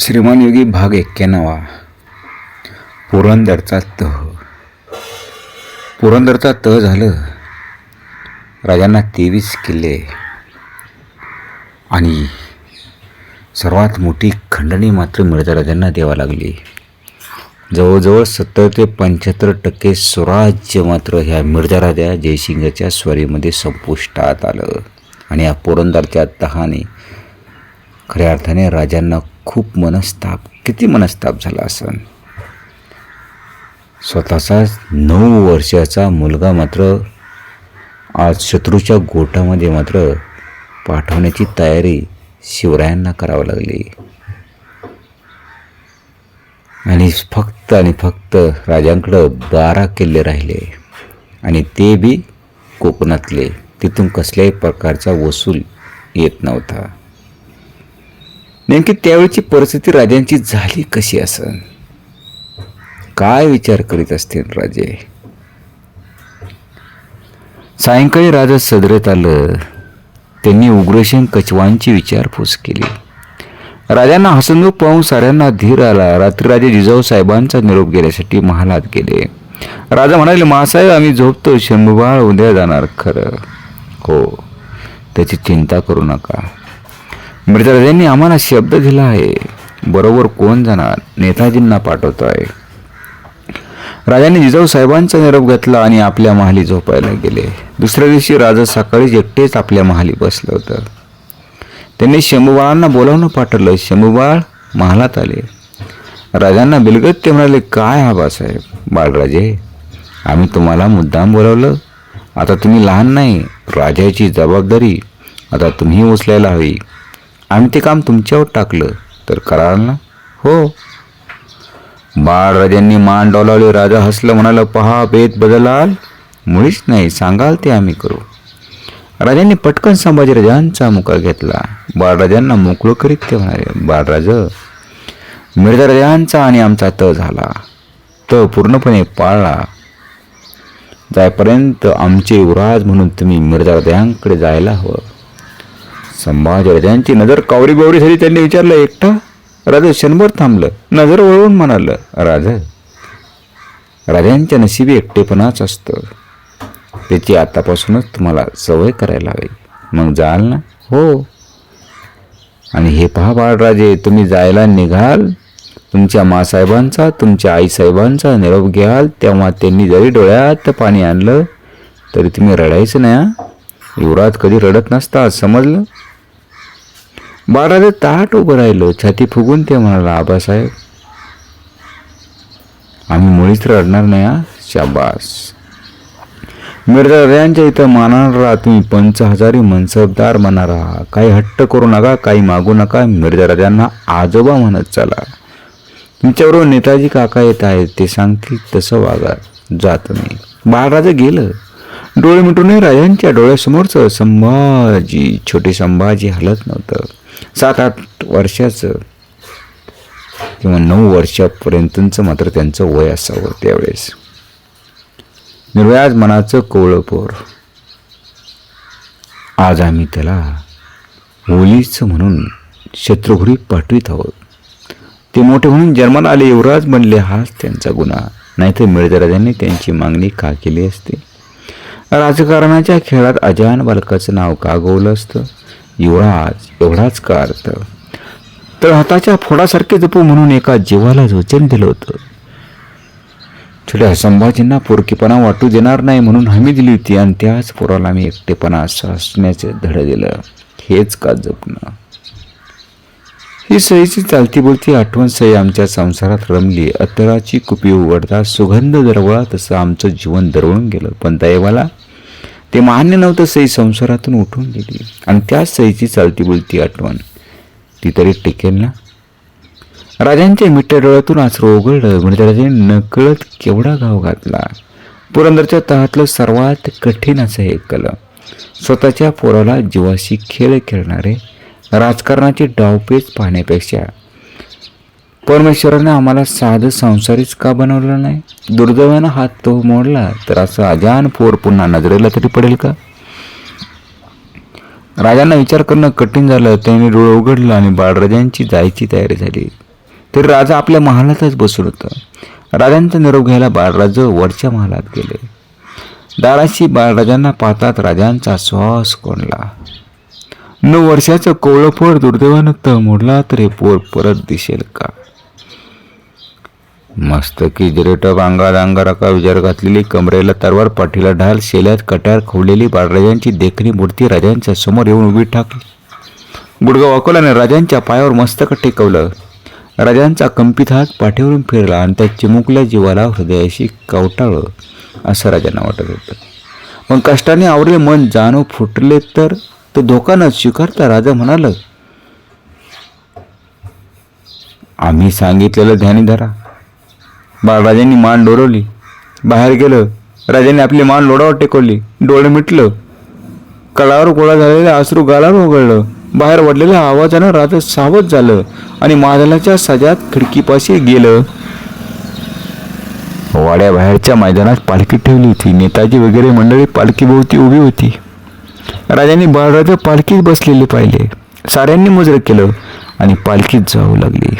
श्रीमान योगी भाग एक्क्याण्णवा. पुरंदरचा तह पुरंदरचा तह झालं. राजांना तेवीस किल्ले. आणि सर्वात मोठी खंडणी मात्र मिळता राजांना द्यावा लागली. जवळजवळ सत्तर ते पंच्याहत्तर टक्के स्वराज्य मात्र ह्या मिर्झा राजा जयसिंगच्या स्वारीमध्ये संपुष्टात आलं. आणि या पुरंदरच्या तहाने खऱ्या अर्थाने राजांना खूप मनस्ताप किती मनस्ताप झाला असन. स्वतःचा नऊ वर्षाचा मुलगा मात्र आज शत्रूच्या गोटामध्ये मात्र पाठवण्याची तयारी शिवरायांना करावं लागली. आणि फक्त आणि फक्त राजांकडं बारा किल्ले राहिले आणि ते बी कोकणातले. तिथून कसल्याही प्रकारचा वसूल येत नव्हता. नेमकी त्यावेळची परिस्थिती राजांची झाली कशी असन? काय विचार करीत असतील राजे? सायंकाळी राजा सदरेत आलं. त्यांनी उग्रसेन कचवांची विचारपूस केली. राजांना हसनमुख पाहून साऱ्यांना धीर आला. रात्री राजे जिजाऊ साहेबांचा निरोप घेण्यासाठी महालात गेले. राजा म्हणाले महासाहेब आम्ही झोपतो शंभूबाळ उद्या जाणार खरं. हो त्याची चिंता करू नका. मृतदेहांनी आम्हाला शब्द दिला आहे. बरोबर कोण जाणार? नेताजींना पाठवतो आहे राजाने जिजाऊ साहेबांचा निरोप घेतला आणि आपल्या महाली झोपायला गेले. दुसऱ्या दिवशी राजा सकाळीच एकटेच आपल्या महाली बसलं होतं. त्यांनी शंभूबाळांना बोलावणं पाठवलं. शंभूबाळ महालात आले. राजांना बिलगत ते म्हणाले काय हा बासाहेब बाळराजे आम्ही तुम्हाला मुद्दाम बोलावलं. आता तुम्ही लहान नाही राजाची जबाबदारी. आता तुम्ही उचलायला हवी. आम्ही ते काम तुमच्यावर टाकलं. तर कराल ना? हो. बाळराजांनी मान डोलावली. राजा हसलं म्हणाला पहा बेत बदलाल. मुळीच नाही सांगाल ते आम्ही करू. राजांनी पटकन संभाजीराजांचा मुका घेतला. बाळराजांना मोकळं करीत ते म्हणाले बाळराज मिर्झाराजांचा आणि आमचा त झाला. त पूर्णपणे पाळला. जायपर्यंत आमचे युवराज म्हणून तुम्ही मिर्झाराजांकडे जायला हवं. संभाजी त्यांची नजर कावरी बावरी झाली त्यांनी विचारलं एकटा? राजा क्षणभर थांबलं नजर वळवून म्हणालं राजा राजांच्या नशिबी एकटेपणाच असतं. त्याची आतापासूनच तुम्हाला सवय करायला हवी. मग जाल ना? हो. आणि हे पहा बाळराजे तुम्ही जायला निघाल तुमच्या मासाहेबांचा तुमच्या आईसाहेबांचा निरोप घ्याल तेव्हा त्यांनी जरी डोळ्यात पाणी आणलं तरी तुम्ही रडायचं नाही हा? युवराज कधी रडत नसता समजलं? बाळराजे ताट उभं राहिलो. छाती फुगून ते म्हणाला आबासाहेब आम्ही मुळीच रडणार नाही हा? शाबास. मिर्झा इथं मानणार राहा तुम्ही पंच हजारी मनसबदार म्हणा राहा. काही हट्ट करू नका काही मागू नका. मिर्झा राजांना आजोबा म्हणत चला. तुमच्याबरोबर नेताजी काका येत आहेत ते सांगतील तसं वागा जा तुम्ही. बाळराजा गेलं. डोळे मिटूनही राजांच्या डोळ्यासमोरचं संभाजी छोटे संभाजी हलत नव्हतं. सात आठ वर्षाचं किंवा नऊ वर्षापर्यंतचं मात्र त्यांचं वय असावं त्यावेळेस. निर्व्याज मनाचं कोवळपोर आज आम्ही त्याला होलीचं म्हणून शत्रुघ्री पाठवीत आहोत. ते मोठे म्हणून जन्माला आले युवराज बनले हाच त्यांचा गुन्हा. नाहीतर मिळदराजांनी त्यांची मागणी का केली असते? राजकारणाच्या खेळात अजान बालकाचं नाव का गोवलं असतं? युवराज एवढाच का अर्थ? तर हाताच्या फोडासारखे जपू म्हणून एका जीवाला वचन दिलं होतं. छोट्या संभाजींना पोरकीपणा वाटू देणार नाही म्हणून हमी दिली होती आणि त्याच पोराला आम्ही एकटेपणा असण्याचं धडं दिलं. हेच का जपणं? ही सईची चालती बोलती आठवण सई आमच्या संसारात रमली. अत्तराची कुपी उघडता सुगंध दरवळा तसं आमचं जीवन दरवळून गेलं. पण दैवाला ते मान्य नव्हतं सई संसारातून उठून गेली. आणि त्याच सईची चालती बोलती आठवण. ती तरी टिकेल ना? राजांच्या मिठ्या डोळ्यातून आसरू उघडलं म्हणजे राजाने नकळत केवढा घाव घातला. पुरंदरच्या तहातलं सर्वात कठीण असं हे कलं स्वतःच्या पोराला जीवाशी खेळ खेळणारे राजकारणाचे डावपेच पाहण्यापेक्षा परमेश्वराने आम्हाला साधं संसारीच का बनवलं नाही? दुर्दैवानं हात तो मोडला तर असं अजान पोर पुन्हा नजरेला तरी पडेल का? राजांना विचार करणं कठीण झालं त्यांनी डोळं उघडलं आणि बाळराजांची जायची तयारी झाली. तरी राजा आपल्या महालातच बसून होतं. राजांचा निरोप घ्यायला बाळराज वरच्या महालात गेले. दाराशी बाळराजांना पाहतात राजांचा श्वास कोंडला. नऊ वर्षाचं कोवळं पोर दुर्दैवानं तळ मोडला तर हे पोर परत दिसेल का? मस्त की जिरेटक अंगात अंगाराका विचार घातलेली कमरेला तरवार पाठीला ढाल शेल्यात कट्यार खोवलेली बाळराजांची देखणी मूर्ती राजांच्या समोर येऊन उभी ठाकली. गुडगा वाकवल्याने राजांच्या पायावर मस्तक टेकवलं. राजांचा कंपित हात पाठीवरून फिरला आणि त्या चिमुकल्या जीवाला हृदयाशी कवटाळं असं राजांना वाटत होतं. पण कष्टाने आवरले मन जाणव फुटले तर तो धोका न स्वीकारता राजा म्हणाल आम्ही सांगितलेलं ध्यानी धरा. बाळराजांनी मान डोरवली बाहेर गेलं. राजाने आपली मान लोडावर टेकवली डोळे मिटलं. कळावर गोळा झालेले आसरू गालावर ओघळलं बाहेर वडलेल्या आवाजानं राजा सावध झालं आणि मादलाच्या सजात खिडकीपाशी गेलं. वाड्याबाहेरच्या मैदानात पालखी ठेवली होती. नेताजी वगैरे मंडळी पालखीभोवती उभी होती. राजांनी बाळराजा पालखीत बसलेले पाहिले. साऱ्यांनी मुजरं केलं आणि पालखीत जाऊ लागली.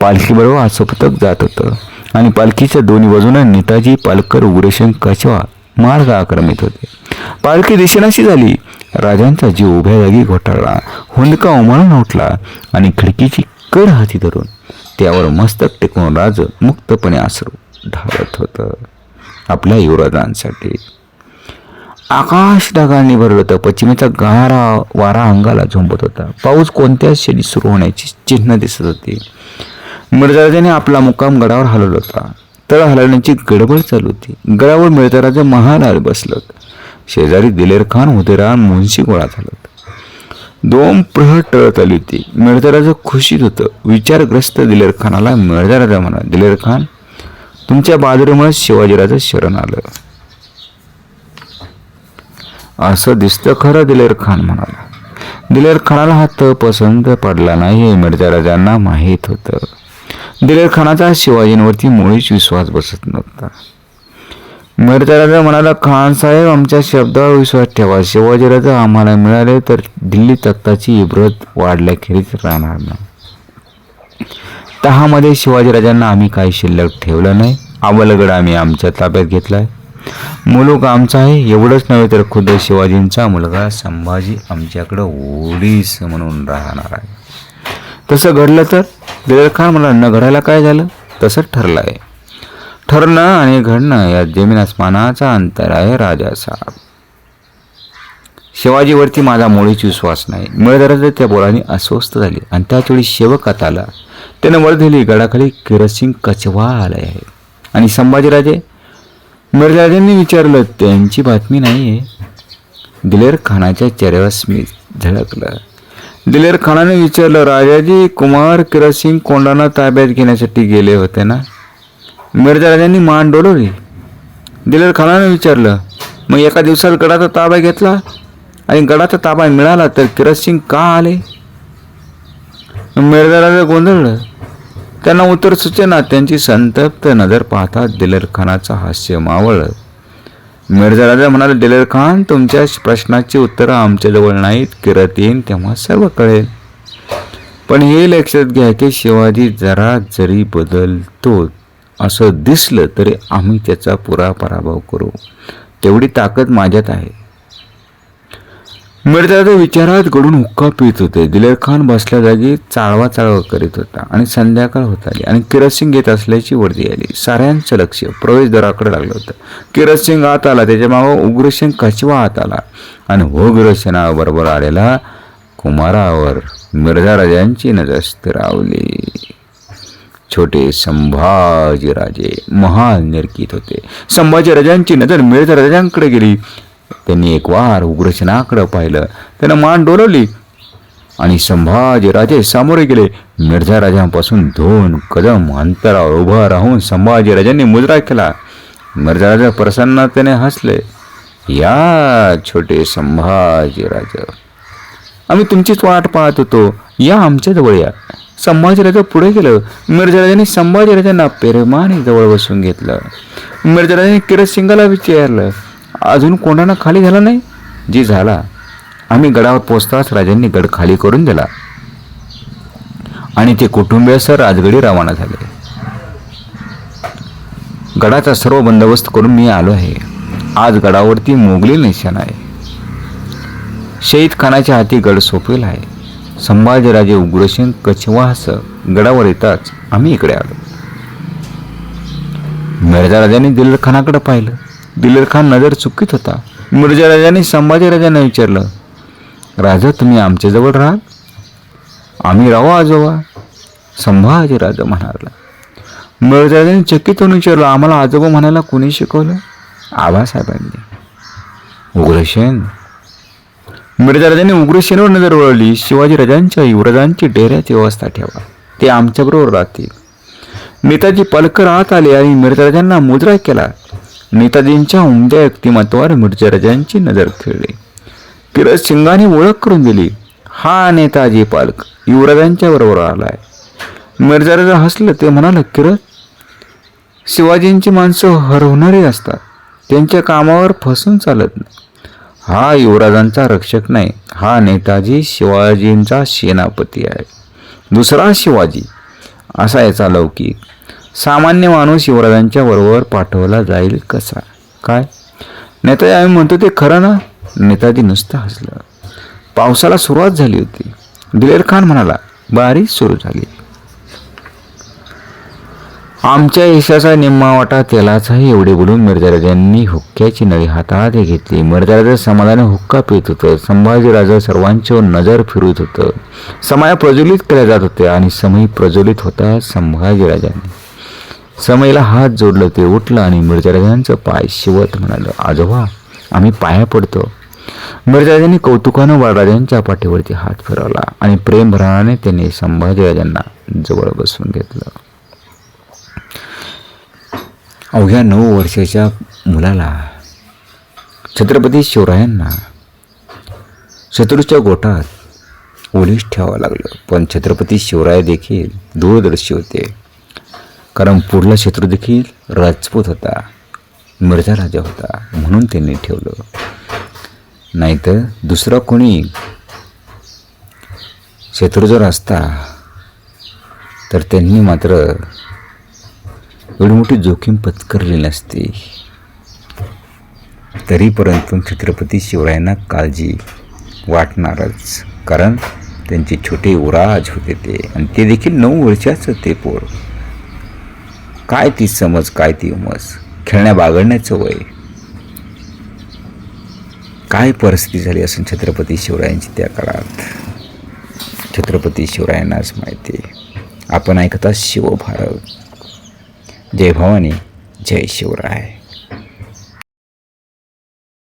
पालखीबरोबर आसोपतक जात होतं. आणि पालखीच्या दोन्ही बाजूने नेताजी पालकर उग्रशंक कचवा मार्ग आक्रमित होते. पालखी दिशेनाशी झाली. राजांचा जीव उभ्या जागी घोटाळला. हुंदका उमळून उठला आणि खिडकीची कड हाती धरून त्यावर मस्तक टेकून राज मुक्तपणे आसरू ढाळत होतं. आपल्या युवराजांसाठी. आकाश ढगांनी भरलं होतं पश्चिमेचा गारा वारा अंगाला झोंबत होता. पाऊस कोणत्याच क्षणी सुरू होण्याची चिन्ह दिसत होती? मिर्जाराजाने आपला मुक्काम गडावर हलवला होता. तळ हलवण्याची गडबड चालू होती. गडावर मिर्जाराजा महालाल बसलं शेजारी दिलेर खान उदयरान मुन्शी गोळा झाला दोन प्रहर टळत आली होती. मिर्जाराजा खुशीत होतं. विचारग्रस्त दिलेर खानाला मिर्जाराजा म्हणा दिलेर खान तुमच्या बहादुरीमुळे शिवाजीराजा शरण आलं. असं दिसतं खरं दिलेर खान म्हणाला. दिलेर खानाला हा त पसंत पडला नाही हे मिर्झा राजांना माहीत होतं. दिलेर खानाचा शिवाजींवरती मुळीच विश्वास बसत नव्हता. मिर्झा राजा म्हणाला खानसाहेब आमच्या शब्दावर विश्वास ठेवा. शिवाजीराजा आम्हाला मिळाले तर दिल्ली तख्ताची इब्रत वाढल्याखेरीत राहणार नाही. तहामध्ये शिवाजीराजांना आम्ही काही शिल्लक ठेवलं नाही. अवलगड आम्ही आमच्या ताब्यात घेतलाय. मुलूक आमचा आहे. एवढंच नव्हे तर खुद्द शिवाजींचा मुलगा संभाजी आमच्याकडं ओडीस म्हणून राहणार आहे. तसं घडलं तर दिलेर खान मला न घडायला काय झालं? तसंच ठरलं आहे. ठरणं आणि घडणं या जमीन आसमानाचा अंतर आहे राजा साहेब शिवाजीवरती माझा मुळीच विश्वास नाही. मिळदराज त्या बोलाने अस्वस्थ झाली आणि त्याचवेळी शेवकात आता आला. त्यानं वर्धली गडाखाली किरसिंग कचवा आलाय आहे आणि संभाजीराजे मिर्जाराजांनी विचारलं त्यांची बातमी नाही आहे दिलेर खानाच्या चेहऱ्यावर स्मित झळकलं. दिलेर खानाने विचारलं राजाजी कुमार किरसिंग कोंडांना ताब्यात घेण्यासाठी गेले होते ना? मिर्जाराजांनी मान डोलवली. दिलेर खानाने विचारलं मग एका दिवसात गडाचा ताबा घेतला? आणि गडाचा ताबा मिळाला तर किरसिंग का आले? मिर्जाराजा गोंधळलं. त्यांना उत्तर सुचेना त्यांची संतप्त नजर पाहता दिलेर खानाचं हास्य मावळलं. मिर्झा राजा म्हणाले डेलर खान तुमच्या प्रश्नाची उत्तरं आमच्याजवळ नाहीत. किरत येईन तेव्हा सर्व कळेल. पण हे लक्षात घ्या की शिवाजी जरा जरी बदलतो असं दिसलं तरी आम्ही त्याचा पुरा पराभव करू. तेवढी ताकद माझ्यात आहे. मिर्जाचा विचारात गडून हुक्का पित होते. दिलेर खान बसल्या जागी चाळवा चाळवा करीत होता आणि संध्याकाळ होत आली आणि किरतसिंग येत असल्याची वर्दी आली. साऱ्यांचं लक्ष प्रवेशद्वाराकडे लागलं होतं. किरतसिंग आत आला. त्याच्या मागं उग्रसेन कचवा आत आला. आणि हो उग्रसेनाबरोबर आलेला कुमारावर मिर्झा राजांची नजर स्थिरावली. छोटे संभाजीराजे महान निरकित होते. संभाजीराजांची नजर मिर्झा राजांकडे गेली. त्यांनी एक वार उग्रसेनाकडं पाहिलं. त्यानं मान डोलवली. आणि संभाजीराजे सामोरे गेले. मिर्झा राजांपासून दोन कदम अंतरावर उभा राहून संभाजीराजांनी मुजरा केला. मिर्झा राजा प्रसन्नतेने हसले. या छोटे संभाजीराज आम्ही तुमचीच वाट पाहत होतो. या आमच्या जवळ या. संभाजीराजा पुढे गेलं. मिर्जाराजांनी संभाजीराजांना पेरमाने जवळ बसून घेतलं. मिर्झाराजाने किरत सिंगाला विचारलं. अजून कोणाला खाली झाला नाही? जी झाला आम्ही गडावर पोचताच राजांनी गड खाली करून दिला. आणि ते कुटुंबियासह राजगडी रवाना झाले. गडाचा सर्व बंदोबस्त करून मी आलो आहे. आज गडावरती मोगली निशाण आहे. शहीद खानाच्या हाती गड सोपेल आहे. संभाजीराजे उग्रसेन कछवास गडावर येताच आम्ही इकडे आलो. मिर्झा राजाने दिलेर पाहिलं. दिलेर खान नजर चुकीत होता. मिर्झा राजाने संभाजीराजांना विचारलं राजा तुम्ही आमच्याजवळ राहाल? आम्ही राहू आजोबा. संभाजीराजा म्हणाला मिर्झाराजांनी चकित होऊन विचारलं आम्हाला आजोबा म्हणायला कोणी शिकवलं? आबासाहेबांनी उग्रसेन मिर्झाराजांनी उग्रसेनवर नजर वळवली शिवाजीराजांच्या युवराजांची डेऱ्याची व्यवस्था ठेवा ते आमच्याबरोबर राहतील. नेताजी पालकर आत आले आणि मिर्झाराजांना मुद्रा केला. नेताजींच्या उमद्या व्यक्तिमत्वावर मिर्झाराजांची नजर खेळली. किरत सिंगाने ओळख करून दिली हा नेताजी पालक युवराजांच्या बरोबर आलाय. मिर्झाराजा हसलं ते म्हणाल किरत शिवाजींची माणसं हरवणारी असतात त्यांच्या कामावर फसून चालत नाही. हा युवराजांचा रक्षक नाही हा नेताजी शिवाजींचा सेनापती आहे. दुसरा शिवाजी असा याचा लौकिक सामान्य माणूस युवराजांच्या बरोबर पाठवला जाईल कसा काय? नेताजी आम्ही म्हणतो ते खरं ना? नेताजी नुसतं हसलं. पावसाला सुरुवात झाली होती. दिलेर खान म्हणाला बारीक सुरू झाली. आमच्या यशाचा निम्मा वाटा तेलाचाही एवढे बोलून मिर्जाराजांनी हुक्क्याची नळी हातात घेतली. मिर्जाराजा समाजाने हुक्का पित होतं. संभाजीराजा सर्वांच्यावर नजर फिरवत होतं. समाया प्रज्वलित केले जात होत्या आणि समय प्रज्वलित होता संभाजीराजांनी. समयला हात जोडलं ते उठलं आणि मिर्जाराजांचं पाय शिवत म्हणालं आजोबा आम्ही पाया पडतो. मिर्जाराजांनी कौतुकानं बाळराजांच्या पाठीवरती हात फिरवला आणि प्रेमभराने त्यांनी संभाजीराजांना जवळ बसून घेतलं. अवघ्या नऊ वर्षाच्या मुलाला छत्रपती शिवरायांना शत्रूच्या गोटात ओलीस ठेवावं लागलं पण छत्रपती शिवराय देखील दूरदर्शी होते. कारण पुढला शत्रू देखील राजपूत होता मिर्झा राजा होता म्हणून त्यांनी ठेवलं. नाहीतर दुसरा कोणी शत्रू जर असता तर त्यांनी मात्र एवढी मोठी जोखीम पत्करली नसती. तरी परंतु छत्रपती शिवरायांना काळजी वाटणारच कारण त्यांचे छोटे उराज होते ते. आणि ते देखील नऊ वर्षाचं ते पोर. काय ती समज काय ती उमज? खेळण्या बागडण्याचं वय. काय परिस्थिती झाली असून छत्रपती शिवरायांची त्या काळात? छत्रपती शिवरायांनाच माहिती. आपण ऐकता शिवभारत. जय भवानी जय शिवराय.